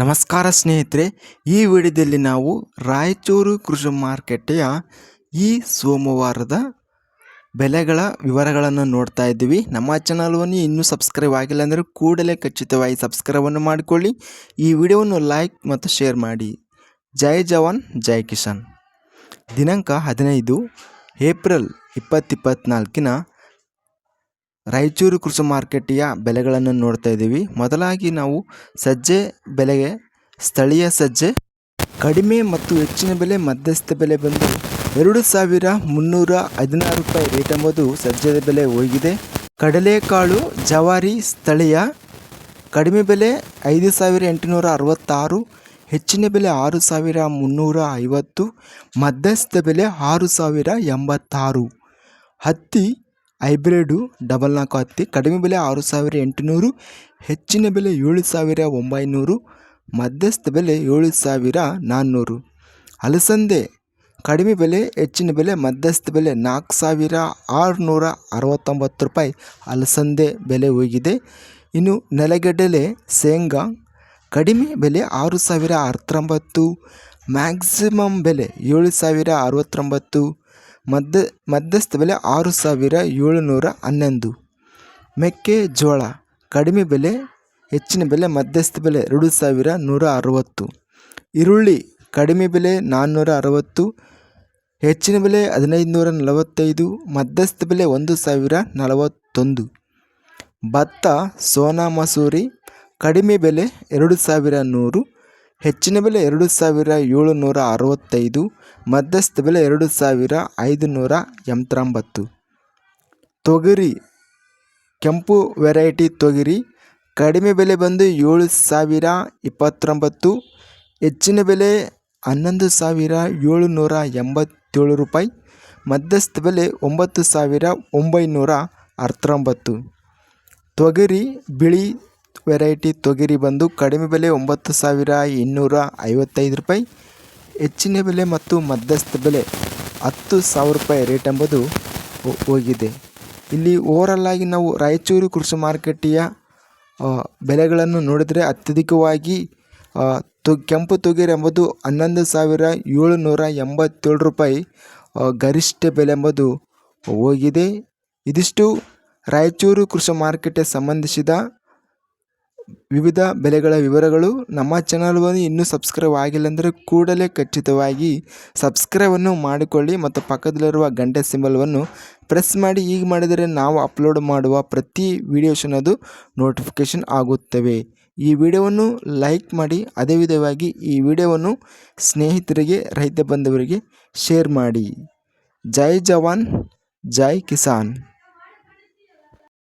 ನಮಸ್ಕಾರ ಸ್ನೇಹಿತರೆ, ಈ ವಿಡಿಯೋದಲ್ಲಿ ನಾವು ರಾಯಚೂರು ಕೃಷಿ ಮಾರುಕಟ್ಟೆಯ ಈ ಸೋಮವಾರದ ಬೆಲೆಗಳ ವಿವರಗಳನ್ನು ನೋಡ್ತಾ ಇದ್ದೀವಿ. ನಮ್ಮ ಚಾನಲ್ವನ್ನು ಇನ್ನೂ ಸಬ್ಸ್ಕ್ರೈಬ್ ಆಗಿಲ್ಲ ಅಂದರೆ ಕೂಡಲೇ ಖಚಿತವಾಗಿ ಸಬ್ಸ್ಕ್ರೈಬನ್ನು ಮಾಡಿಕೊಳ್ಳಿ. ಈ ವಿಡಿಯೋವನ್ನು ಲೈಕ್ ಮತ್ತು ಶೇರ್ ಮಾಡಿ. ಜೈ ಜವಾನ್, ಜೈ ಕಿಸಾನ್. ದಿನಾಂಕ ಹದಿನೈದು ಏಪ್ರಿಲ್ ಇಪ್ಪತ್ತಿಪ್ಪತ್ನಾಲ್ಕಿನ ರಾಯಚೂರು ಕೃಷಿ ಮಾರ್ಕೆಟಿಯ ಬೆಲೆಗಳನ್ನು ನೋಡ್ತಾ ಇದ್ದೀವಿ. ಮೊದಲಾಗಿ ನಾವು ಸಜ್ಜೆ ಬೆಲೆಗೆ, ಸ್ಥಳೀಯ ಸಜ್ಜೆ, ಕಡಿಮೆ ಮತ್ತು ಹೆಚ್ಚಿನ ಬೆಲೆ, ಮಧ್ಯಸ್ಥ ಬೆಲೆ ಬಂದು ಎರಡು ಸಾವಿರ ಮುನ್ನೂರ ಹದಿನಾರು ರೂಪಾಯಿ ರೇಟ್ ಎಂಬುದು ಸಜ್ಜದ ಬೆಲೆ ಹೋಗಿದೆ. ಕಡಲೆಕಾಳು ಜವಾರಿ ಸ್ಥಳೀಯ, ಕಡಿಮೆ ಬೆಲೆ ಐದು ಸಾವಿರ ಎಂಟುನೂರ ಅರವತ್ತಾರು, ಹೆಚ್ಚಿನ ಬೆಲೆ ಆರು ಸಾವಿರ ಮುನ್ನೂರ ಐವತ್ತು, ಮಧ್ಯಸ್ಥ ಬೆಲೆ ಆರು ಸಾವಿರ ಎಂಬತ್ತಾರು. ಹತ್ತಿ ಹೈಬ್ರಿಡು ಡಬಲ್ ನಾಲ್ಕು ಹತ್ತಿ, ಕಡಿಮೆ ಬೆಲೆ ಆರು ಸಾವಿರ ಎಂಟುನೂರು, ಹೆಚ್ಚಿನ ಬೆಲೆ ಏಳು ಸಾವಿರ ಒಂಬೈನೂರು, ಮಧ್ಯಸ್ಥ ಬೆಲೆ ಏಳು ಸಾವಿರ ನಾನ್ನೂರು. ಅಲಸಂದೆ, ಕಡಿಮೆ ಬೆಲೆ, ಹೆಚ್ಚಿನ ಬೆಲೆ, ಮಧ್ಯಸ್ಥ ಬೆಲೆ ನಾಲ್ಕು ಸಾವಿರ ಆರುನೂರ ಅರವತ್ತೊಂಬತ್ತು ರೂಪಾಯಿ. ಅಲಸಂದೆ ಬೆಲೆ ಹೋಗಿದೆ. ಇನ್ನು ನೆಲಗಡಲೆ, ಶೇಂಗಾ, ಕಡಿಮೆ ಬೆಲೆ ಆರು ಸಾವಿರ ಹತ್ತೊಂಬತ್ತು ಮ್ಯಾಕ್ಸಿಮಮ್ ಬೆಲೆ ಏಳು ಸಾವಿರ ಅರವತ್ತೊಂಬತ್ತು ಮಧ್ಯ ಮಧ್ಯಸ್ಥ ಬೆಲೆ ಆರು ಸಾವಿರ ಏಳುನೂರ ಹನ್ನೊಂದು. ಮೆಕ್ಕೆಜೋಳ ಕಡಿಮೆ ಬೆಲೆ, ಹೆಚ್ಚಿನ ಬೆಲೆ ಮಧ್ಯಸ್ಥ ಬೆಲೆ ಎರಡು ಸಾವಿರ ನೂರ ಅರವತ್ತು. ಈರುಳ್ಳಿ, ಕಡಿಮೆ ಬೆಲೆ ನಾನ್ನೂರ ಅರವತ್ತು. ಹೆಚ್ಚಿನ ಬೆಲೆ ಹದಿನೈದು ನೂರ ನಲವತ್ತೈದು ಮಧ್ಯಸ್ಥ ಬೆಲೆ ಒಂದು ಸಾವಿರ ನಲವತ್ತೊಂದು. ಭತ್ತ, ಸೋನಾ ಮಸೂರಿ, ಕಡಿಮೆ ಬೆಲೆ ಎರಡು ಸಾವಿರ ನೂರು. ಹೆಚ್ಚಿನ ಬೆಲೆ ಎರಡು ಸಾವಿರ ಏಳುನೂರ ಅರವತ್ತೈದು, ಮಧ್ಯಸ್ಥ ಬೆಲೆ ಎರಡು ಸಾವಿರ ಐದುನೂರ ಎಂಬತ್ತೊಂಬತ್ತು. ತೊಗರಿ, ಕೆಂಪು ವೆರೈಟಿ ತೊಗರಿ, ಕಡಿಮೆ ಬೆಲೆ ಬಂದು ಏಳು ಸಾವಿರ ಇಪ್ಪತ್ತೊಂಬತ್ತು, ಹೆಚ್ಚಿನ ಬೆಲೆ ಹನ್ನೊಂದು ಸಾವಿರ ಏಳುನೂರ ಎಂಬತ್ತೇಳು ರೂಪಾಯಿ, ಮಧ್ಯಸ್ಥ ಬೆಲೆ ಒಂಬತ್ತು ಸಾವಿರ ಒಂಬೈನೂರ ಹತ್ತೊಂಬತ್ತು ತೊಗರಿ, ಬಿಳಿ ವೆರೈಟಿ ತೊಗರಿ ಬಂದು ಕಡಿಮೆ ಬೆಲೆ ಒಂಬತ್ತು ಸಾವಿರ ಇನ್ನೂರ ಐವತ್ತೈದು ರೂಪಾಯಿ, ಹೆಚ್ಚಿನ ಬೆಲೆ ಮತ್ತು ಮಧ್ಯಸ್ಥ ಬೆಲೆ ಹತ್ತು ಸಾವಿರ ರೂಪಾಯಿ ರೇಟ್ ಎಂಬುದು ಹೋಗಿದೆ. ಇಲ್ಲಿ ಓವರಲ್ ಆಗಿ ನಾವು ರಾಯಚೂರು ಕೃಷಿ ಮಾರುಕಟ್ಟೆಯ ಬೆಲೆಗಳನ್ನು ನೋಡಿದರೆ ಅತ್ಯಧಿಕವಾಗಿ ತು, ಕೆಂಪು ತೊಗರಿ ಎಂಬುದು ಹನ್ನೊಂದು ಸಾವಿರ ಏಳುನೂರ ಎಂಬತ್ತೇಳು ರೂಪಾಯಿ ಗರಿಷ್ಠ ಬೆಲೆ ಎಂಬುದು ಹೋಗಿದೆ. ಇದಿಷ್ಟು ರಾಯಚೂರು ಕೃಷಿ ಮಾರುಕಟ್ಟೆ ಸಂಬಂಧಿಸಿದ ವಿವಿಧ ಬೆಲೆಗಳ ವಿವರಗಳು ನಮ್ಮ ಚಾನಲ್ವನ್ನು ಇನ್ನೂ ಸಬ್ಸ್ಕ್ರೈಬ್ ಆಗಿಲ್ಲ ಅಂದರೆ ಕೂಡಲೇ ಖಚಿತವಾಗಿ ಸಬ್ಸ್ಕ್ರೈಬನ್ನು ಮಾಡಿಕೊಳ್ಳಿ ಮತ್ತು ಪಕ್ಕದಲ್ಲಿರುವ ಗಂಟೆ ಸಿಂಬಲ್ವನ್ನು ಪ್ರೆಸ್ ಮಾಡಿ. ಈಗ ಮಾಡಿದರೆ ನಾವು ಅಪ್ಲೋಡ್ ಮಾಡುವ ಪ್ರತಿ ವೀಡಿಯೋಸ್ ಅನ್ನೋದು ನೋಟಿಫಿಕೇಷನ್ ಆಗುತ್ತವೆ. ಈ ವಿಡಿಯೋವನ್ನು ಲೈಕ್ ಮಾಡಿ, ಅದೇ ವಿಧವಾಗಿ ಈ ವಿಡಿಯೋವನ್ನು ಸ್ನೇಹಿತರಿಗೆ, ರೈತ ಬಂಧುವರಿಗೆ ಶೇರ್ ಮಾಡಿ. ಜೈ ಜವಾನ್, ಜೈ ಕಿಸಾನ್.